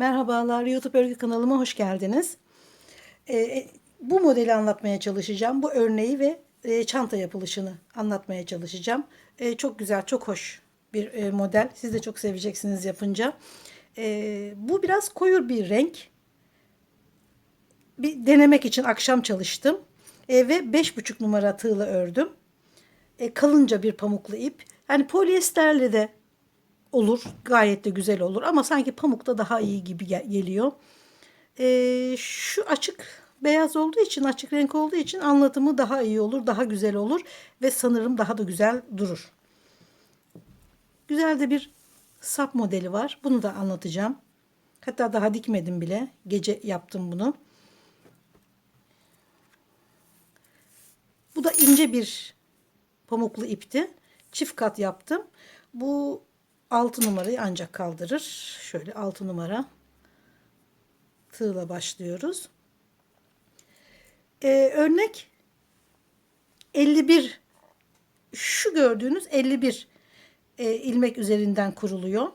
Merhabalar, YouTube örgü kanalıma hoş geldiniz. Ee, bu modeli anlatmaya çalışacağım. Bu örneği ve e, çanta yapılışını anlatmaya çalışacağım. Ee, çok güzel, çok hoş bir e, model. Siz de çok seveceksiniz yapınca. Ee, bu biraz koyu bir renk. Bir denemek için akşam çalıştım. Ee, ve 5,5 numara tığla ördüm. Ee, kalınca bir pamuklu ip. Yani polyesterle de olur. Gayet de güzel olur. Ama sanki pamukta daha iyi gibi gel- geliyor. Ee, şu açık beyaz olduğu için, açık renk olduğu için anlatımı daha iyi olur, daha güzel olur ve sanırım daha da güzel durur. Güzel de bir sap modeli var. Bunu da anlatacağım. Hatta daha dikmedim bile. Gece yaptım bunu. Bu da ince bir pamuklu ipti. Çift kat yaptım. Bu 6 numarayı ancak kaldırır. Şöyle 6 numara tığla başlıyoruz. Ee, örnek 51 şu gördüğünüz 51 e, ilmek üzerinden kuruluyor.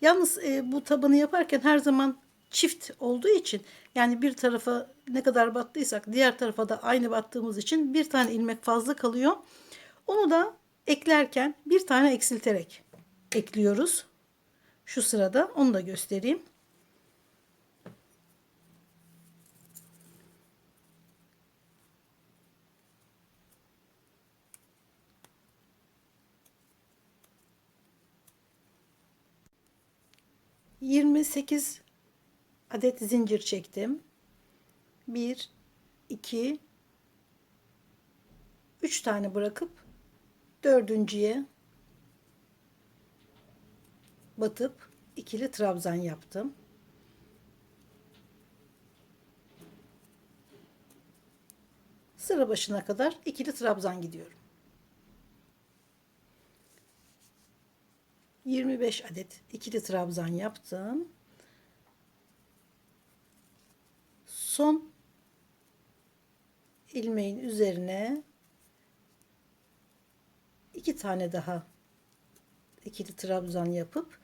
Yalnız e, bu tabanı yaparken her zaman çift olduğu için yani bir tarafa ne kadar battıysak diğer tarafa da aynı battığımız için bir tane ilmek fazla kalıyor. Onu da eklerken bir tane eksilterek ekliyoruz. Şu sırada onu da göstereyim. Yirmi sekiz adet zincir çektim. Bir, iki, üç tane bırakıp dördüncüye batıp ikili trabzan yaptım. Sıra başına kadar ikili trabzan gidiyorum. 25 adet ikili trabzan yaptım. Son ilmeğin üzerine iki tane daha ikili trabzan yapıp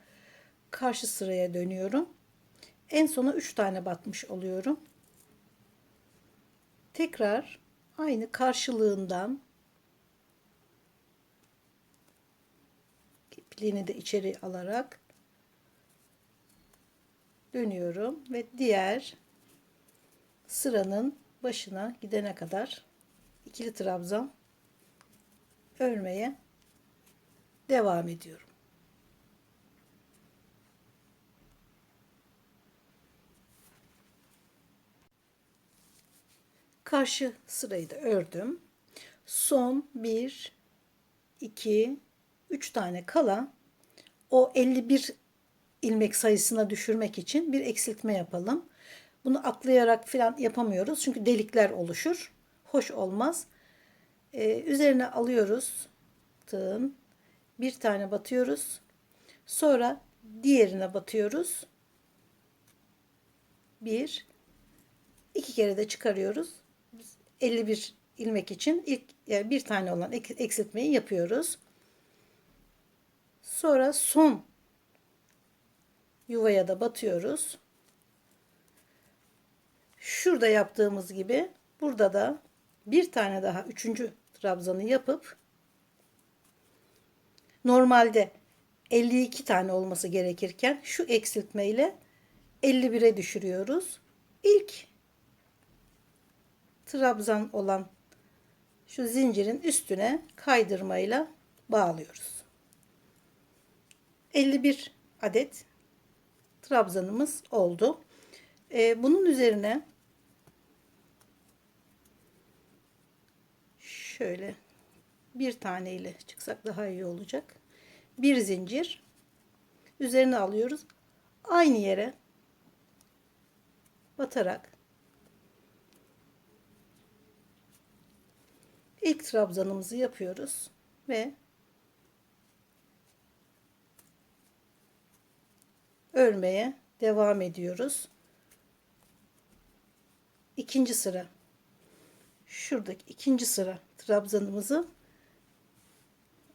karşı sıraya dönüyorum. En sona 3 tane batmış oluyorum. Tekrar aynı karşılığından ipliğini de içeri alarak dönüyorum ve diğer sıranın başına gidene kadar ikili trabzan örmeye devam ediyorum. Karşı sırayı da ördüm. Son 1 2 3 tane kala o 51 ilmek sayısına düşürmek için bir eksiltme yapalım. Bunu atlayarak falan yapamıyoruz. Çünkü delikler oluşur. Hoş olmaz. Ee, üzerine alıyoruz tığın. Bir tane batıyoruz. Sonra diğerine batıyoruz. Bir, iki kere de çıkarıyoruz. 51 ilmek için ilk bir tane olan eksiltmeyi yapıyoruz. Sonra son yuvaya da batıyoruz. Şurada yaptığımız gibi burada da bir tane daha üçüncü trabzanı yapıp normalde 52 tane olması gerekirken şu eksiltme ile 51'e düşürüyoruz. İlk trabzan olan şu zincirin üstüne kaydırmayla bağlıyoruz. 51 adet trabzanımız oldu. Ee, bunun üzerine şöyle bir tane ile çıksak daha iyi olacak. Bir zincir üzerine alıyoruz. Aynı yere batarak ilk trabzanımızı yapıyoruz ve örmeye devam ediyoruz. İkinci sıra şuradaki ikinci sıra trabzanımızı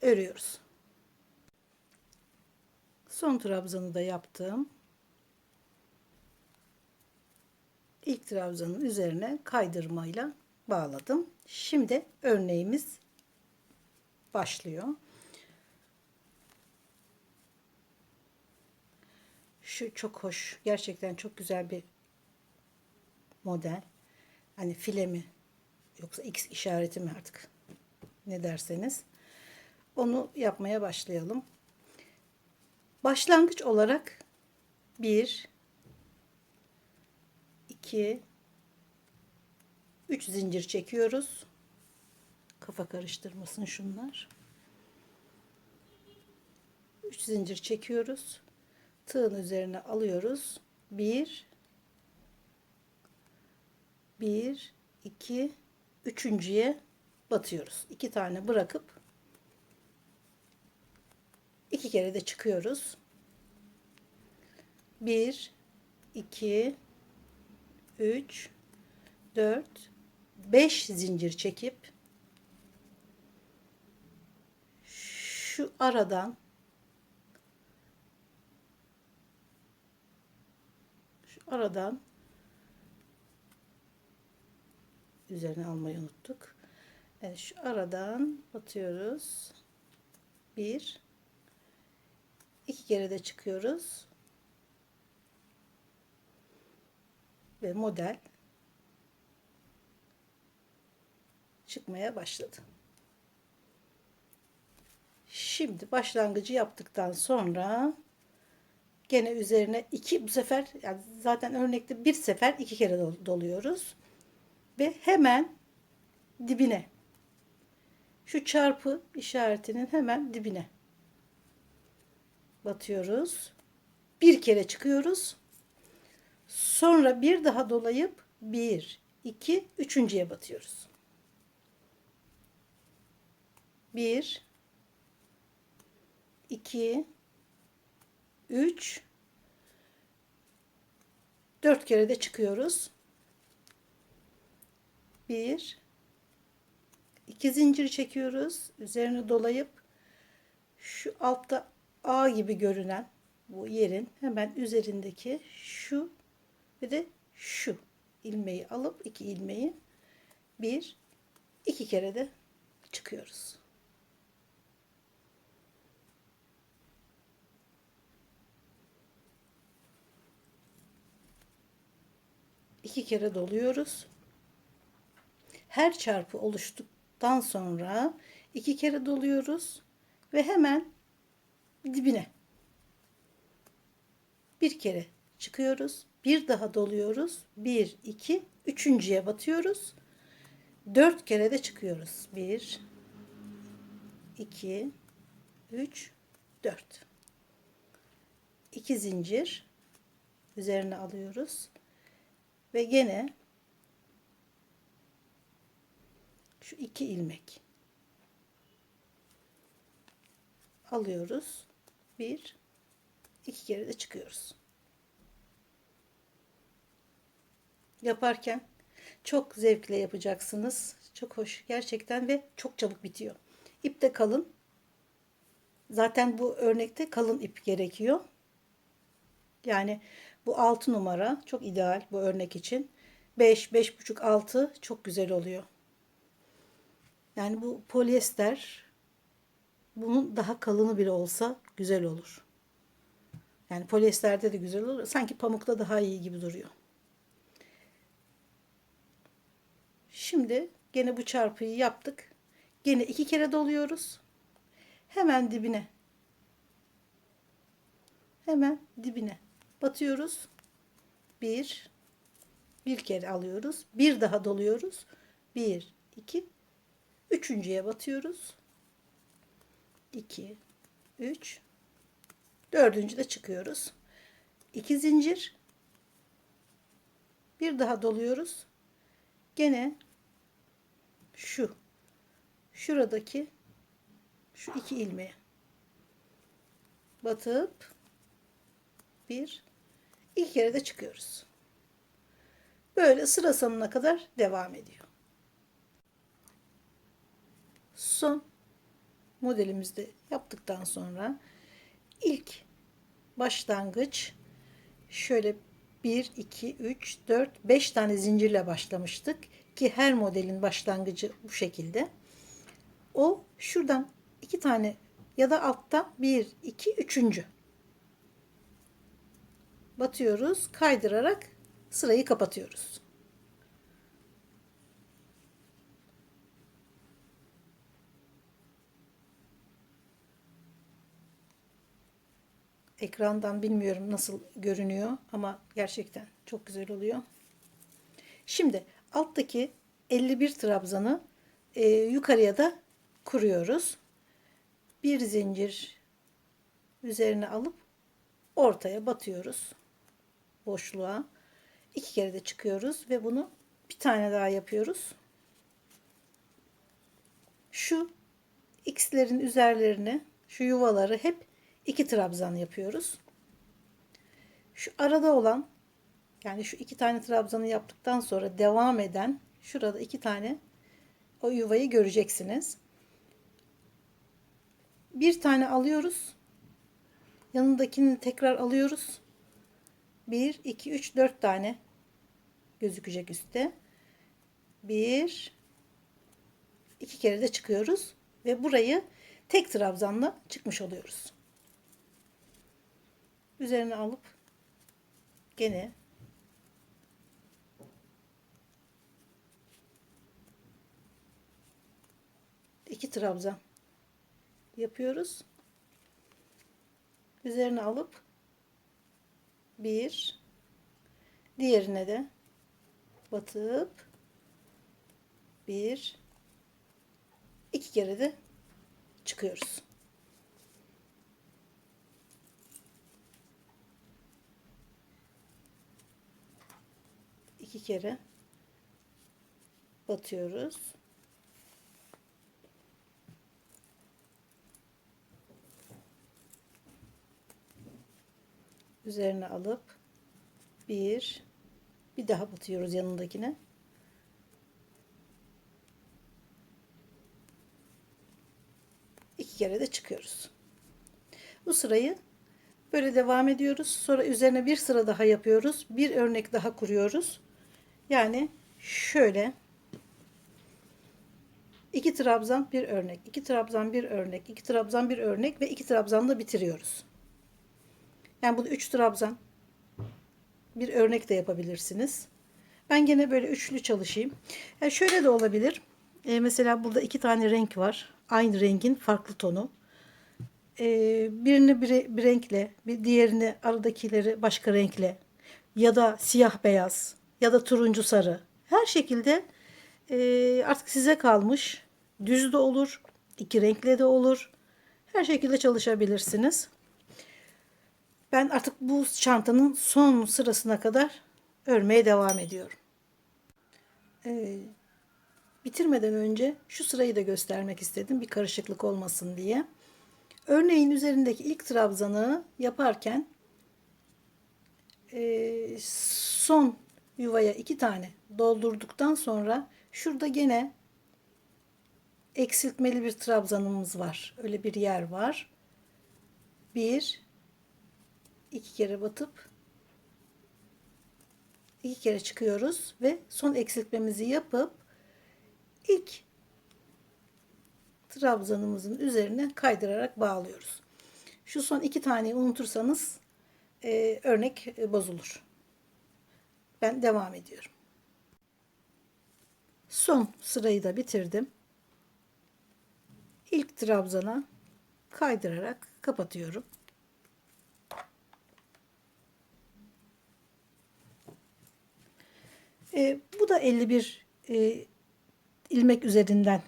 örüyoruz. Son trabzanı da yaptım. ilk trabzanın üzerine kaydırmayla bağladım. Şimdi örneğimiz başlıyor. Şu çok hoş. Gerçekten çok güzel bir model. Hani file mi yoksa X işareti mi artık ne derseniz. Onu yapmaya başlayalım. Başlangıç olarak 1 2 3 zincir çekiyoruz. Kafa karıştırmasın şunlar. 3 zincir çekiyoruz. Tığın üzerine alıyoruz. 1 1 2 üçüncüye batıyoruz. 2 tane bırakıp iki kere de çıkıyoruz. 1 2 3 4 5 zincir çekip şu aradan şu aradan üzerine almayı unuttuk. Evet, şu aradan batıyoruz. Bir, iki kere de çıkıyoruz. Ve model çıkmaya başladı. Şimdi başlangıcı yaptıktan sonra gene üzerine iki bu sefer yani zaten örnekte bir sefer iki kere doluyoruz ve hemen dibine şu çarpı işaretinin hemen dibine batıyoruz. Bir kere çıkıyoruz. Sonra bir daha dolayıp bir, iki, üçüncüye batıyoruz. Bir, iki, üç, dört kere de çıkıyoruz. Bir, iki zincir çekiyoruz. Üzerine dolayıp şu altta A gibi görünen bu yerin hemen üzerindeki şu ve de şu ilmeği alıp iki ilmeği bir iki kere de çıkıyoruz. İki kere doluyoruz. Her çarpı oluştuktan sonra iki kere doluyoruz ve hemen dibine bir kere çıkıyoruz. Bir daha doluyoruz. Bir, iki, üçüncüye batıyoruz. Dört kere de çıkıyoruz. Bir, iki, üç, dört. İki zincir üzerine alıyoruz. Ve gene şu iki ilmek alıyoruz. Bir, iki kere de çıkıyoruz. Yaparken çok zevkle yapacaksınız. Çok hoş gerçekten ve çok çabuk bitiyor. İp de kalın. Zaten bu örnekte kalın ip gerekiyor. Yani bu 6 numara çok ideal bu örnek için. 5, 5,5, 6 çok güzel oluyor. Yani bu polyester bunun daha kalını bile olsa güzel olur. Yani polyesterde de güzel olur. Sanki pamukta daha iyi gibi duruyor. Şimdi gene bu çarpıyı yaptık. Gene iki kere doluyoruz. Hemen dibine. Hemen dibine batıyoruz. Bir, bir kere alıyoruz. Bir daha doluyoruz. Bir, iki, üçüncüye batıyoruz. 2 3 dördüncü de çıkıyoruz. 2 zincir bir daha doluyoruz. Gene şu şuradaki şu iki ilmeğe batıp bir kere de çıkıyoruz. Böyle sıra sonuna kadar devam ediyor. Son modelimizde yaptıktan sonra ilk başlangıç şöyle 1, 2, 3, 4, 5 tane zincirle başlamıştık. Ki her modelin başlangıcı bu şekilde. O şuradan iki tane ya da altta 1, 2, 3. Batıyoruz. Kaydırarak sırayı kapatıyoruz. Ekrandan bilmiyorum nasıl görünüyor ama gerçekten çok güzel oluyor. Şimdi alttaki 51 trabzanı e, yukarıya da kuruyoruz. Bir zincir üzerine alıp ortaya batıyoruz. Boşluğa. iki kere de çıkıyoruz ve bunu bir tane daha yapıyoruz. Şu x'lerin üzerlerine şu yuvaları hep iki trabzan yapıyoruz. Şu arada olan yani şu iki tane trabzanı yaptıktan sonra devam eden şurada iki tane o yuvayı göreceksiniz. Bir tane alıyoruz. Yanındakini tekrar alıyoruz. 1, 2, 3, 4 tane gözükecek üstte. 1, iki kere de çıkıyoruz. Ve burayı tek trabzanla çıkmış oluyoruz. Üzerine alıp gene iki trabzan yapıyoruz. Üzerine alıp bir diğerine de batıp bir iki kere de çıkıyoruz. iki kere batıyoruz. Üzerine alıp bir bir daha batıyoruz yanındakine. İki kere de çıkıyoruz. Bu sırayı böyle devam ediyoruz. Sonra üzerine bir sıra daha yapıyoruz. Bir örnek daha kuruyoruz. Yani şöyle iki trabzan bir örnek, iki trabzan bir örnek, iki trabzan bir örnek ve iki trabzanla bitiriyoruz. Yani bunu üç trabzan bir örnek de yapabilirsiniz. Ben gene böyle üçlü çalışayım. Yani şöyle de olabilir. Ee, mesela burada iki tane renk var. Aynı rengin farklı tonu. Ee, birini bir, bir renkle, bir diğerini aradakileri başka renkle ya da siyah beyaz ya da turuncu sarı. Her şekilde e, artık size kalmış. Düz de olur, iki renkli de olur. Her şekilde çalışabilirsiniz. Ben artık bu çantanın son sırasına kadar örmeye devam ediyorum. Ee, bitirmeden önce şu sırayı da göstermek istedim bir karışıklık olmasın diye. Örneğin üzerindeki ilk trabzanı yaparken e, son yuvaya iki tane doldurduktan sonra şurada gene eksiltmeli bir trabzanımız var. Öyle bir yer var. Bir, iki kere batıp iki kere çıkıyoruz ve son eksiltmemizi yapıp ilk trabzanımızın üzerine kaydırarak bağlıyoruz. Şu son iki taneyi unutursanız e, örnek bozulur. Ben devam ediyorum. Son sırayı da bitirdim. İlk trabzana kaydırarak kapatıyorum. E, bu da 51 e, ilmek üzerinden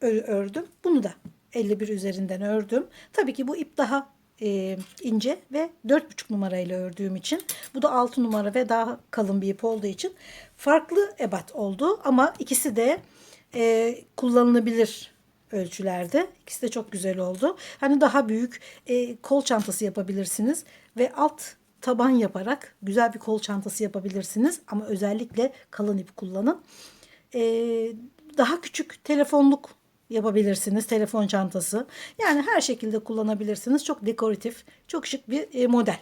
ördüm. Bunu da 51 üzerinden ördüm. Tabii ki bu ip daha e, ince ve 4,5 numarayla ördüğüm için bu da 6 numara ve daha kalın bir ip olduğu için farklı ebat oldu ama ikisi de e, kullanılabilir ölçülerde. İkisi de çok güzel oldu. Hani daha büyük e, kol çantası yapabilirsiniz ve alt taban yaparak güzel bir kol çantası yapabilirsiniz ama özellikle kalın ip kullanın. E, daha küçük telefonluk yapabilirsiniz. Telefon çantası. Yani her şekilde kullanabilirsiniz. Çok dekoratif, çok şık bir e, model.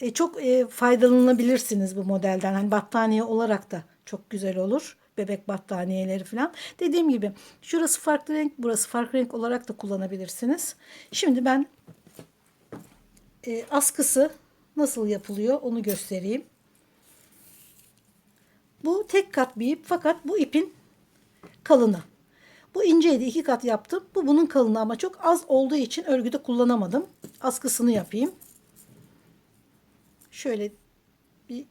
E, çok e, faydalanabilirsiniz bu modelden. Hani battaniye olarak da çok güzel olur. Bebek battaniyeleri falan. Dediğim gibi şurası farklı renk, burası farklı renk olarak da kullanabilirsiniz. Şimdi ben e, askısı nasıl yapılıyor onu göstereyim. Bu tek kat bir ip fakat bu ipin kalını. Bu inceydi iki kat yaptım. Bu bunun kalını ama çok az olduğu için örgüde kullanamadım. Askısını yapayım. Şöyle bir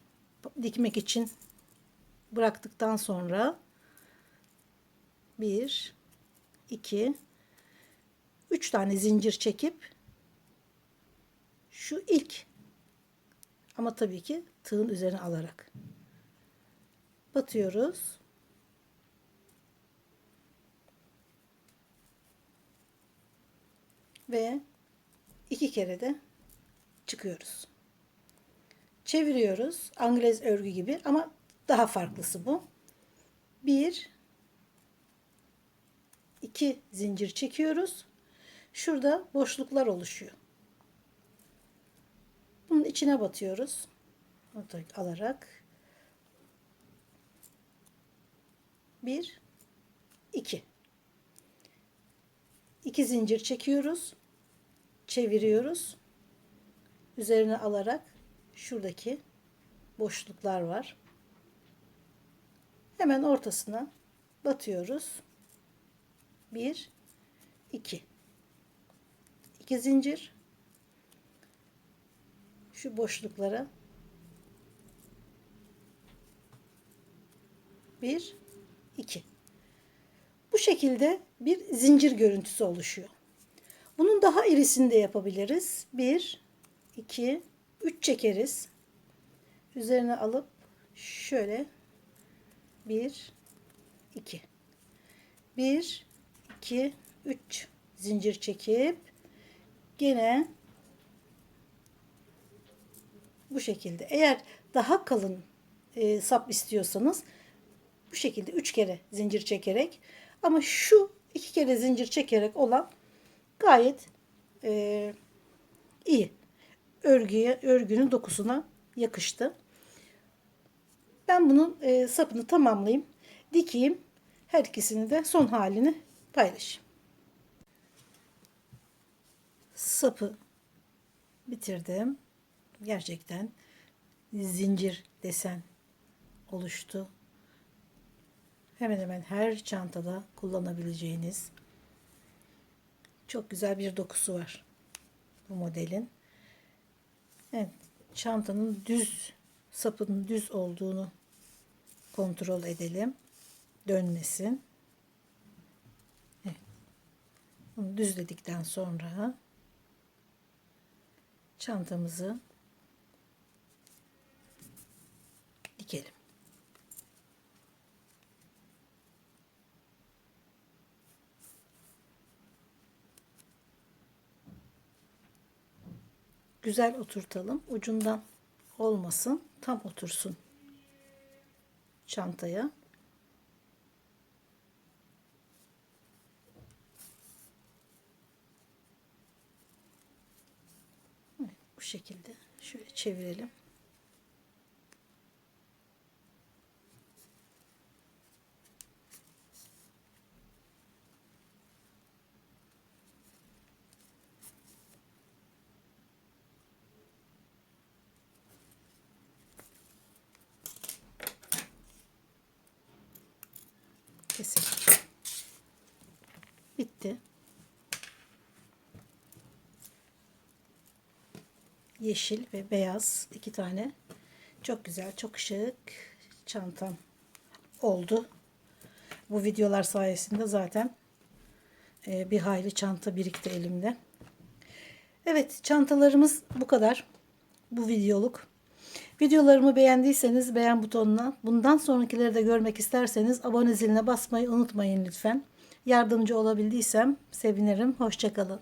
dikmek için bıraktıktan sonra bir, iki, üç tane zincir çekip şu ilk ama tabii ki tığın üzerine alarak batıyoruz. Ve iki kere de çıkıyoruz. Çeviriyoruz. Anglez örgü gibi ama daha farklısı bu. Bir, iki zincir çekiyoruz. Şurada boşluklar oluşuyor. Bunun içine batıyoruz. Alarak. Bir, iki. İki zincir çekiyoruz. Çeviriyoruz. Üzerine alarak şuradaki boşluklar var. Hemen ortasına batıyoruz. Bir, iki. İki zincir. Şu boşluklara bir, iki. Bu şekilde bir zincir görüntüsü oluşuyor. Bunun daha irisini de yapabiliriz. Bir, iki, üç çekeriz. Üzerine alıp şöyle bir, iki, bir, iki, üç zincir çekip gene bu şekilde. Eğer daha kalın e, sap istiyorsanız bu şekilde üç kere zincir çekerek ama şu iki kere zincir çekerek olan gayet e, iyi. Örgüye, örgünün dokusuna yakıştı. Ben bunun e, sapını tamamlayayım. Dikeyim. Her ikisini de son halini paylaşayım. Sapı bitirdim. Gerçekten zincir desen oluştu. Hemen hemen her çantada kullanabileceğiniz çok güzel bir dokusu var bu modelin. Evet, çantanın düz sapının düz olduğunu kontrol edelim. Dönmesin. Evet. Bunu düzledikten sonra çantamızı dikelim. Güzel oturtalım. Ucundan olmasın. Tam otursun çantaya. Evet, bu şekilde şöyle çevirelim. Kesin. Bitti. Yeşil ve beyaz iki tane çok güzel, çok şık çantam oldu. Bu videolar sayesinde zaten e, bir hayli çanta birikti elimde. Evet, çantalarımız bu kadar. Bu videoluk. Videolarımı beğendiyseniz beğen butonuna, bundan sonrakileri de görmek isterseniz abone ziline basmayı unutmayın lütfen. Yardımcı olabildiysem sevinirim. Hoşçakalın.